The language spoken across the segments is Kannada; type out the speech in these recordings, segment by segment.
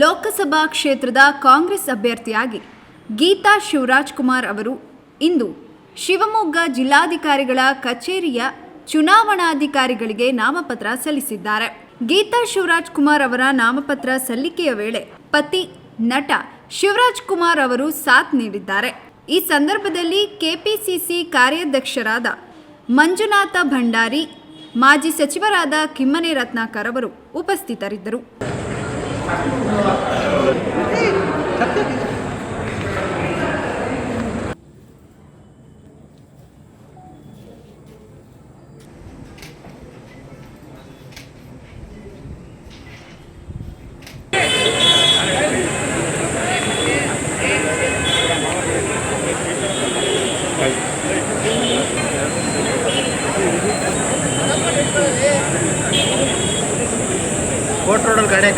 ಲೋಕಸಭಾ ಕ್ಷೇತ್ರದ ಕಾಂಗ್ರೆಸ್ ಅಭ್ಯರ್ಥಿಯಾಗಿ ಗೀತಾ ಶಿವರಾಜ್ ಕುಮಾರ್ ಅವರು ಇಂದು ಶಿವಮೊಗ್ಗ ಜಿಲ್ಲಾಧಿಕಾರಿಗಳ ಕಚೇರಿಯ ಚುನಾವಣಾಧಿಕಾರಿಗಳಿಗೆ ನಾಮಪತ್ರ ಸಲ್ಲಿಸಿದ್ದಾರೆ. ಗೀತಾ ಶಿವರಾಜ್ ಕುಮಾರ್ ಅವರ ನಾಮಪತ್ರ ಸಲ್ಲಿಕೆಯ ವೇಳೆ ಪತಿ ನಟ ಶಿವರಾಜ್ ಕುಮಾರ್ ಅವರು ಸಾಥ್ ನೀಡಿದ್ದಾರೆ. ಈ ಸಂದರ್ಭದಲ್ಲಿ ಕೆಪಿಸಿಸಿ ಕಾರ್ಯಾಧ್ಯಕ್ಷರಾದ ಮಂಜುನಾಥ ಭಂಡಾರಿ, ಮಾಜಿ ಸಚಿವರಾದ ಕಿಮ್ಮನೆ ರತ್ನಾಕರ್ ಅವರು ಉಪಸ್ಥಿತರಿದ್ದರು. 네, 갑자기. ಕೋರ್ಟ್ ರೋಡಲ್ಲಿ ಗಾಡಿ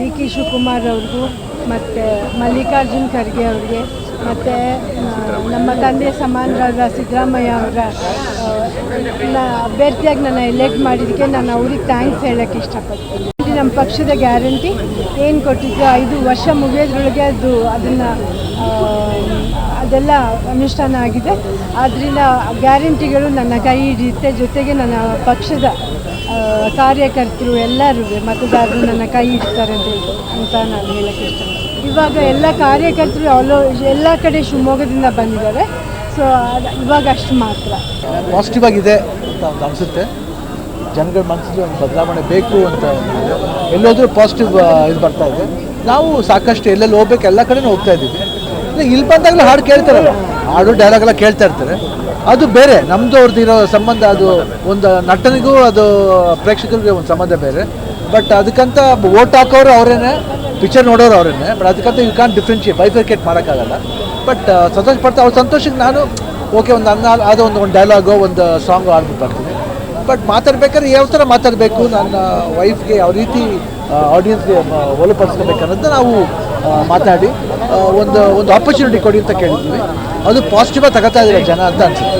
ಡಿ ಕೆ ಶಿವಕುಮಾರ್ ಅವ್ರಿಗೂ ಮತ್ತು ಮಲ್ಲಿಕಾರ್ಜುನ್ ಖರ್ಗೆ ಅವ್ರಿಗೆ, ಮತ್ತು ನಮ್ಮ ತಂದೆ ಸಮಾನರಾದ ಸಿದ್ದರಾಮಯ್ಯ ಅವರ ಅಭ್ಯರ್ಥಿಯಾಗಿ ನನ್ನ ಎಲೆಕ್ಟ್ ಮಾಡಿದ್ದಕ್ಕೆ ನಾನು ಅವ್ರಿಗೆ ಥ್ಯಾಂಕ್ಸ್ ಹೇಳೋಕ್ಕೆ ಇಷ್ಟಪಡ್ತೀನಿ. ನಮ್ಮ ಪಕ್ಷದ ಗ್ಯಾರಂಟಿ, ಏನು ಕೊಟ್ಟಿದ್ದು, ಐದು ವರ್ಷ ಮುಗಿಯೋದ್ರೊಳಗೆ ಅದು ಅದನ್ನು ಅದೆಲ್ಲ ಅನುಷ್ಠಾನ ಆಗಿದೆ. ಆದ್ದರಿಂದ ಗ್ಯಾರಂಟಿಗಳು ನನ್ನ ಕೈ ಹಿಡಿಯುತ್ತೆ, ಜೊತೆಗೆ ನನ್ನ ಪಕ್ಷದ ಕಾರ್ಯಕರ್ತರು ಎಲ್ಲರೂ ಮತದಾರರು ನನ್ನ ಕೈ ಇಡ್ತಾರೆ ಅಂತ ಹೇಳಿ. ಅಂತ ನಾನು ಹೇಳಕ್ಕೆ ಇಷ್ಟ ಇವಾಗ ಎಲ್ಲ ಕಾರ್ಯಕರ್ತರು ಆಲ್ ಎಲ್ಲ ಕಡೆ ಶಿವಮೊಗ್ಗದಿಂದ ಬಂದಿದ್ದಾರೆ. ಸೊ ಇವಾಗ ಅಷ್ಟು ಮಾತ್ರ. ಪಾಸಿಟಿವ್ ಆಗಿದೆ ಅಂತ ಅನಿಸುತ್ತೆ. ಜನಗಳ ಮನಸ್ಸಲ್ಲಿ ಒಂದು ಬದಲಾವಣೆ ಬೇಕು ಅಂತ. ಎಲ್ಲೋದ್ರೂ ಪಾಸಿಟಿವ್ ಇದು ಬರ್ತಾ ಇದೆ. ನಾವು ಸಾಕಷ್ಟು ಎಲ್ಲೆಲ್ಲಿ ಹೋಗ್ಬೇಕು ಎಲ್ಲ ಕಡೆನೂ ಹೋಗ್ತಾ ಇದ್ದೀವಿ. ಇಲ್ಲ ಬಂದಾಗಲೂ ಹಾಡು ಕೇಳ್ತಾರಲ್ಲ ಹಾಡು ಡೈಲಾಗ್ ಎಲ್ಲ ಕೇಳ್ತಾ ಇರ್ತಾರೆ. ಅದು ಬೇರೆ ನಮ್ಮದು ಅವ್ರದ್ದು ಇರೋ ಸಂಬಂಧ, ಅದು ಒಂದು ನಟನಿಗೂ ಅದು ಪ್ರೇಕ್ಷಕರಿಗೆ ಒಂದು ಸಂಬಂಧ ಬೇರೆ. ಬಟ್ ಅದಕ್ಕಂತ ಓಟ್ ಹಾಕೋರು ಅವರೇನೆ ಪಿಕ್ಚರ್ ನೋಡೋರು ಅವರೇನೆ. ಬಟ್ ಅದಕ್ಕಂತ ಯು ಕಾನ್ ಡಿಫ್ರೆನ್ಶಿಯೇಟ್ ಬೈಫರ್ಕೇಟ್ ಮಾಡೋಕ್ಕಾಗಲ್ಲ. ಬಟ್ ಸಂತೋಷ ಪಡ್ತಾ ಅವ್ರ ಸಂತೋಷಕ್ಕೆ ನಾನು ಓಕೆ ಒಂದು ಅನ್ನ ಅದು ಒಂದು ಒಂದು ಡೈಲಾಗೋ ಒಂದು ಸಾಂಗೋ ಆಡ್ಬಿಟ್ಟು ಬರ್ತೀನಿ. ಬಟ್ ಮಾತಾಡ್ಬೇಕಾದ್ರೆ ಯಾವ ಥರ ಮಾತಾಡಬೇಕು ನನ್ನ ವೈಫ್ಗೆ ಯಾವ ರೀತಿ ಆಡಿಯನ್ಸ್ಗೆ ಒಲುಪಡಿಸ್ಕೋಬೇಕು ಅನ್ನೋದನ್ನ ನಾವು ಮಾತಾಡಿ ಒಂದು ಒಂದು ಆಪರ್ಚುನಿಟಿ ಕೊಡಿ ಅಂತ ಕೇಳಿದ್ವಿ. ಅದು ಪಾಸಿಟಿವಾಗಿ ತಗೋತಾ ಇದ್ದಾರೆ ಜನ ಅಂತ ಅನ್ಸುತ್ತೆ.